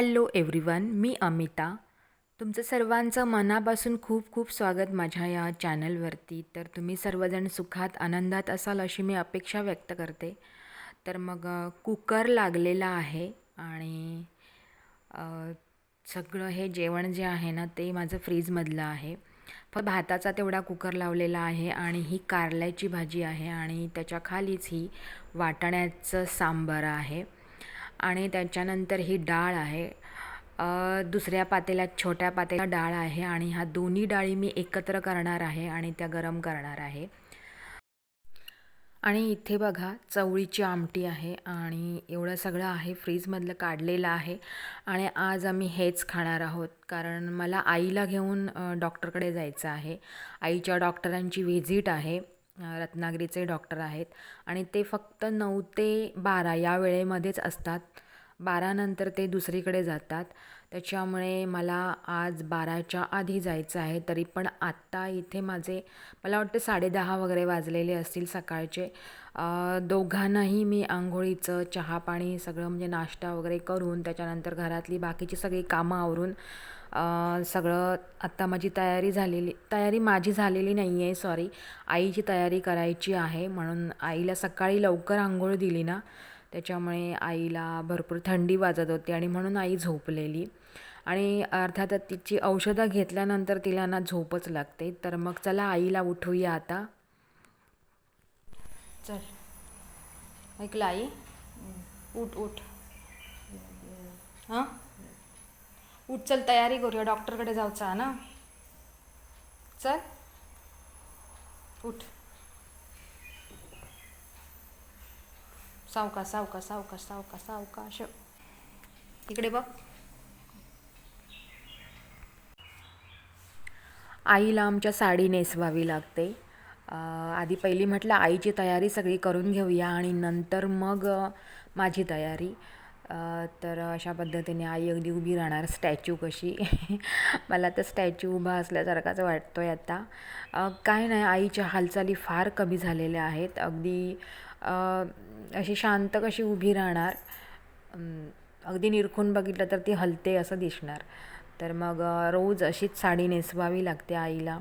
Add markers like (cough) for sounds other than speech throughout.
Hello everyone मी अमिता. तुमचं सर्वांचं मनापासून खूप खूप स्वागत माझ्या या चॅनलवरती. तर तुम्ही सर्वजण सुखात आनंदात असाल अशी मी अपेक्षा व्यक्त करते. तर मग कुकर लागलेला आहे आणि सगळं हे जेवण जे आहे ना ते माझं फ्रीजमधलं आहे. फक्त भाताचा तेवढा कुकर लावलेला आहे आणि ही कारल्याची भाजी आहे आणि त्याच्या खालीच ही वाटाण्याचं सांबार आहे. आणि त्याच्यानंतर ही डाळ आहे. दुसऱ्या पातेल्यात छोट्या पातेला डाळ आहे आणि ह्या दोन्ही डाळी मी एकत्र करणार आहे आणि त्या गरम करणार आहे. आणि इथे बघा चवळीची आमटी आहे आणि एवढं सगळं आहे फ्रीजमधलं काढलेलं आहे. आणि आज आम्ही हेच खाणार आहोत कारण मला आईला घेऊन डॉक्टरकडे जायचं आहे. आईच्या डॉक्टरांची व्हिजिट आहे. रत्नागिरीचे डॉक्टर आहेत. आणि ते फक्त नऊ ते बारा या वेळेमध्येच असतात. बारानंतर ते दुसरीकडे जातात. त्याच्यामुळे मला आज बाराच्या आधी जायचं आहे. तरी पण आत्ता इथे माझे मला वाटतं साडेदहा वगैरे वाजलेले असतील सकाळचे. दोघांनाही मी आंघोळीचं चहा पाणी सगळं म्हणजे नाश्ता वगैरे करून त्याच्यानंतर घरातली बाकीची सगळी कामं आवरून सगळं आत्ता माझी तयारी झालेली तयारी माझी झालेली नाही आहे सॉरी आईची तयारी करायची आहे म्हणून आईला सकाळी लवकर आंघोळ दिली ना त्याच्यामुळे आईला भरपूर थंडी वाजत होती आणि म्हणून आई झोपलेली. आणि अर्थातच तिची औषधं घेतल्यानंतर तिला ना झोपच लागते. तर मग चला आईला उठवूया आता. चल. ऐकलं आई? उठ उठ. हां? उठ चल तयारी करूया. डॉक्टरकडे जाऊचा ना? चल. उठ. सावका सावका सावका सावका सावकाश. इकडे बघ. आईला आमच्या साडी नेसवावी लागते. आधी पहिली म्हटलं आईची तयारी सगळी करून घेऊया आणि नंतर मग माझी तयारी. तर अशा पद्धतीने आई अगदी उभी राहणार स्टॅच्यू कशी? (laughs) मला तर स्टॅच्यू उभा असल्यासारखाच आहे आता. काय नाही आईच्या हालचाली फार कमी झालेल्या आहेत. अगदी अशी शांत कशी उभी राहणार? अगदी निरखून बघितलं तर ती हलते असं दिसणार. तर मग रोज अशीच साडी नेसवावी लागते आईला.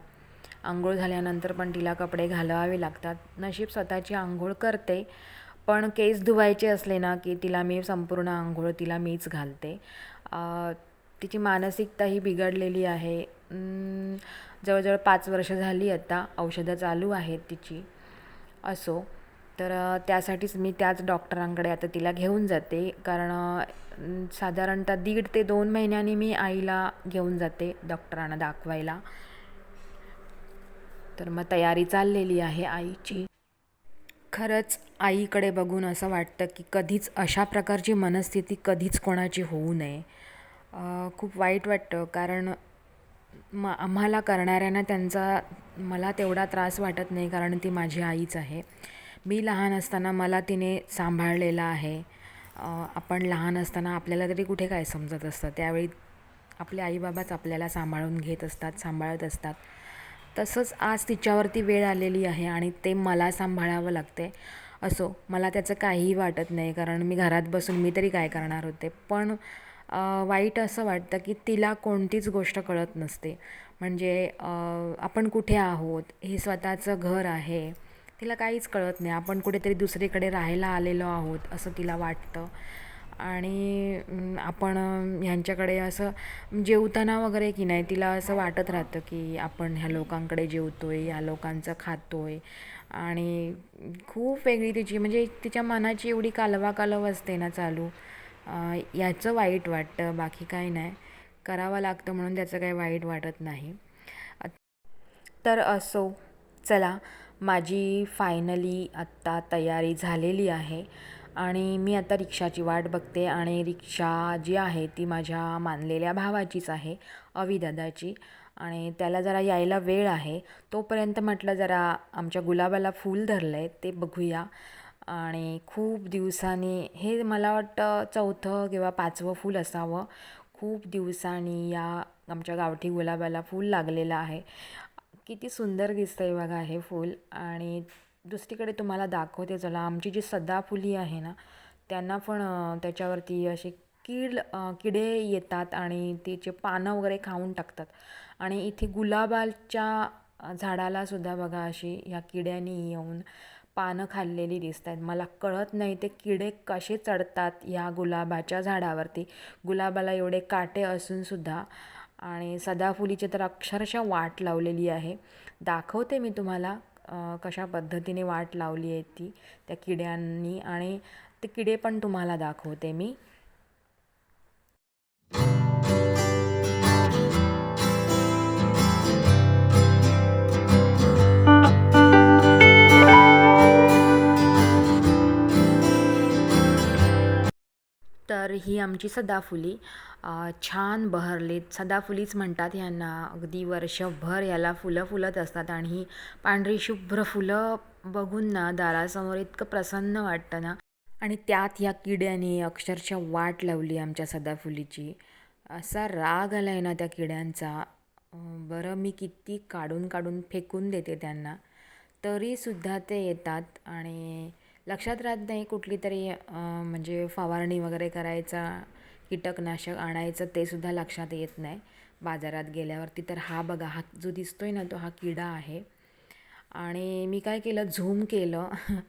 आंघोळ झाल्यानंतर पण तिला कपडे घालवावे लागतात. नशीब स्वतःची आंघोळ करते. पण केस धुवायचे असले ना की तिला मी संपूर्ण आंघोळ तिला मीच घालते. तिची मानसिकता ही बिघडलेली आहे. जवळजवळ पाच वर्ष झाली आता औषधं चालू आहेत तिची असो. तर त्यासाठीच मी त्याच डॉक्टरांकडे आता तिला घेऊन जाते. कारण साधारणतः दीड ते दोन महिन्यांनी मी आईला घेऊन जाते डॉक्टरांना दाखवायला. तर मग तयारी चाललेली आहे आईची. खरंच आईकडे बघून असं वाटतं की कधीच अशा प्रकारची मनस्थिती कधीच कोणाची होऊ नये. खूप वाईट वाटतं कारण म आम्हाला करणाऱ्यांना त्यांचा मला तेवढा त्रास वाटत नाही कारण ती माझी आईच आहे. मी लहान असताना मला तिने सांभाळलेलं आहे. आपण लहान असताना आपल्याला तरी कुठे काय समजत असतं? त्यावेळी आपले आईबाबाच आपल्याला सांभाळून घेत असतात सांभाळत असतात. तसंच आज तिच्यावरती वेळ आलेली आहे आणि ते मला सांभाळावं लागते. असो मला त्याचं काहीही वाटत नाही कारण मी घरात बसून मी तरी काय करणार होते. पण वाईट असं वाटतं की तिला कोणतीच गोष्ट कळत नसते. म्हणजे आपण कुठे आहोत? हे स्वतःचं घर आहे. तिला काहीच कळत नाही. आपण कुठेतरी दुसरीकडे राहायला आलेलो आहोत असं तिला वाटतं. आणि आपण ह्यांच्याकडे असं जेवताना वगैरे की नाही तिला असं वाटत राहतं की आपण ह्या लोकांकडे जेवतो आहे ह्या लोकांचं खातो आहे आणि खूप वेगळी तिची म्हणजे तिच्या मनाची एवढी कालवा कालव असते ना चालू. याचं वाईट वाटतं बाकी काही नाही. करावं लागतं म्हणून त्याचं काही वाईट वाटत नाही. तर असो चला माझी फायनली आत्ता तयारी झालेली आहे. आणि मी आता रिक्षाची वाट बघते आणि रिक्षा जी आहे ती माझ्या मानलेल्या भावाचीच आहे अविदादाची. आणि त्याला जरा यायला वेळ आहे. तोपर्यंत म्हटलं जरा आमच्या गुलाबाला फूल धरलं आहे ते बघूया. आणि खूप दिवसांनी हे मला वाटतं चौथं किंवा पाचवं फूल असावं. खूप दिवसांनी या आमच्या गावठी गुलाबाला फूल लागलेलं आहे. किती सुंदर दिसतं आहे बघा हे फूल. आणि दुसरीकडे तुम्हाला दाखवते. चला आमची जी सदाफुली आहे ना त्यांना पण त्याच्यावरती असे कीड किडे येतात आणि त्याचे पानं वगैरे खाऊन टाकतात. आणि इथे गुलाबाच्या झाडालासुद्धा झाडाला सुद्धा बघा अशी ह्या किड्यांनी येऊन पानं खाल्लेली दिसत आहेत मला कळत नाही ते किडे कसे चढतात ह्या गुलाबाच्या झाडावरती. गुलाबाला एवढे काटे असूनसुद्धा आणि सदाफुलीची तर अक्षरशः वाट लावलेली आहे. दाखवते मी तुम्हाला. कशा पद्धतीने वाट लावली आहे ती त्या किड्यांनी आणि ते किडे पण तुम्हाला दाखवते मी. ही आमची सदाफुली छान बहरलीत सदाफुलीच म्हणतात ह्यांना अगदी वर्षभर याला फुलं फुलत असतात आणि ही पांढरी शुभ्र फुलं बघून ना दारासमोर इतकं प्रसन्न वाटतं ना. आणि त्यात या किड्याने अक्षरशः वाट लावली आमच्या सदाफुलीची. असा राग आला आहे ना त्या किड्यांचा. बरं मी किती काढून काढून फेकून देते त्यांना. तरीसुद्धा ते येतात आणि लक्षात राहत नाही कुठली तरी म्हणजे फवारणी वगैरे करायचा कीटकनाशक आणायचं ते सुद्धा लक्षात येत नाही. बाजारात गेल्यावरती तर हा बघा हा जो दिसतो आहे ना तो हा किडा आहे. आणि मी काय केलं झूम केलं. (laughs)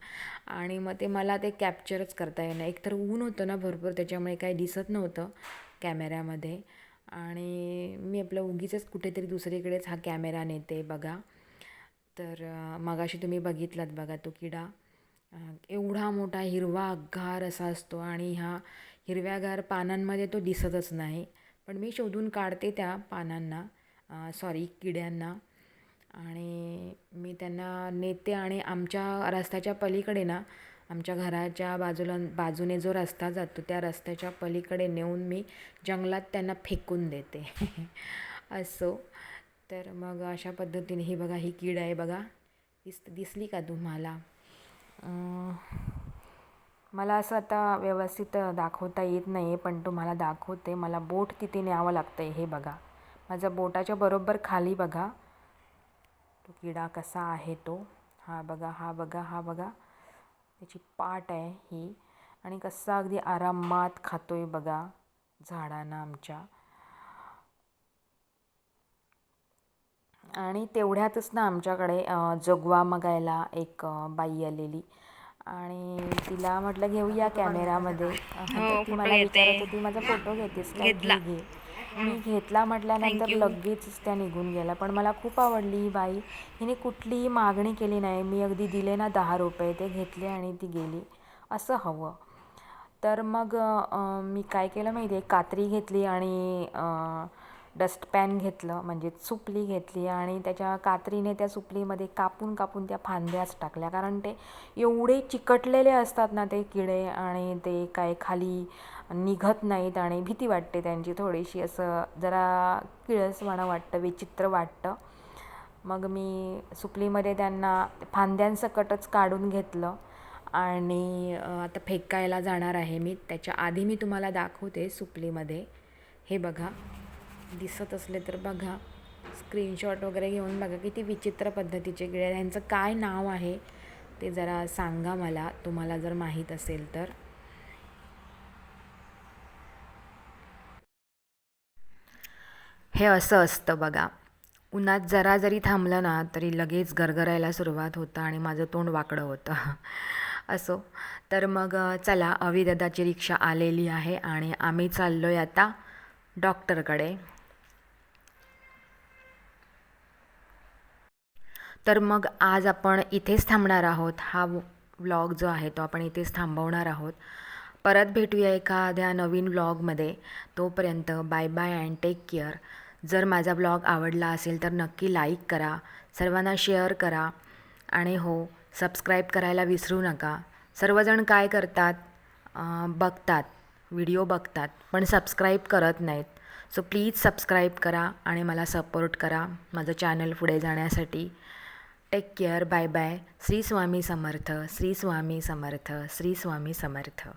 आणि मग ते मला ते कॅप्चरच करता येईना. एकतर ऊन होतं ना भरपूर त्याच्यामुळे काही दिसत नव्हतं कॅमेऱ्यामध्ये आणि मी आपलं उगीचच कुठेतरी दुसरीकडेच हा कॅमेरा नेते बघा. तर मगाशी तुम्ही बघितलात बघा तो किडा. एवढा मोठा हिरवागार असा असतो आणि ह्या हिरव्यागार पानांमध्ये तो दिसतच नाही. पण मी शोधून काढते त्या पानांना सॉरी किड्यांना. आणि मी त्यांना नेते आणि आमच्या रस्त्याच्या पलीकडे ना आमच्या घराच्या बाजूला बाजूने जो रस्ता जातो त्या रस्त्याच्या पलीकडे नेऊन मी जंगलात त्यांना फेकून देते. (laughs) असो. तर मग अशा पद्धतीने ही बघा ही कीड आहे बघा. दिस दिसली का तुम्हाला? मला असं आता व्यवस्थित दाखवता येत नाही आहे पण तुम्हाला दाखवते. मला बोट तिथे न्यावं लागतं आहे हे बघा. माझं बोटाच्या बरोबर खाली बघा. तो किडा कसा आहे तो. हा बघा हा बघा हा बघा. त्याची पाट आहे ही. आणि कसा अगदी आरामात खातो आहे बघा झाडांना आमच्या. आणि तेवढ्यातच ना आमच्याकडे जोगवा मगायला एक बाई आलेली. आणि तिला म्हटलं घेऊया कॅमेरामध्ये. तर ती मला विचारत होती माझा फोटो घेतेस का? घे मी घेतला म्हटल्यानंतर लगेच त्या निघून गेला पण मला खूप आवडली ही बाई. हिने कुठलीही मागणी केली नाही. मी अगदी दिले ना दहा रुपये ते घेतले आणि ती गेली. असं हवं. तर मग मी काय केलं माहिती आहे कात्री घेतली आणि डस्टपॅन घेतलं म्हणजे सुपली घेतली आणि त्याच्या कात्रीने त्या सुपलीमध्ये कापून कापून त्या फांद्याच टाकल्या. कारण ते एवढे चिकटलेले असतात ना ते किडे आणि ते काय खाली निघत नाहीत आणि भीती वाटते त्यांची. थोडीशी असं जरा किळसवाणं वाटतं विचित्र वाटतं. मग मी सुपलीमध्ये त्यांना फांद्यांसकटच काढून घेतलं आणि आता फेकायला जाणार आहे मी. त्याच्या आधी मी तुम्हाला दाखवते सुपलीमध्ये. हे बघा. दिसत असले तर बघा. स्क्रीनशॉट वगैरे घेऊन बघा किती विचित्र पद्धतीचे किडे आहेत. ह्यांचं काय नाव आहे ते जरा सांगा मला. तुम्हाला जर माहीत असेल तर. हे असं असतं बघा. उन्हात जरा जरी थांबलं ना तरी लगेच गरगरायला सुरुवात होतं आणि माझं तोंड वाकडं होतं. (laughs) असो. तर मग चला अविदादाची रिक्षा आलेली आहे आणि आम्ही चाललो आहे आता डॉक्टरकडे. तर मग आज आपण इथेच थांबणार आहोत. हा व्लॉग जो आहे तो आपण इथेच थांबवणार आहोत. परत भेटूया एखाद्या नवीन व्लॉगमध्ये. तोपर्यंत bye bye and take care. जर माझा ब्लॉग आवडला असेल तर नक्की लाईक करा सर्वांना शेअर करा आणि हो सबस्क्राईब करायला विसरू नका. सर्वजण काय करतात? बघतात व्हिडिओ बघतात पण सबस्क्राईब करत नाहीत. सो प्लीज सबस्क्राईब करा आणि मला सपोर्ट करा माझं चॅनल पुढे जाण्यासाठी. Take care bye bye. Shri Swami Samarth Shri Swami Samarth Shri Swami Samarth.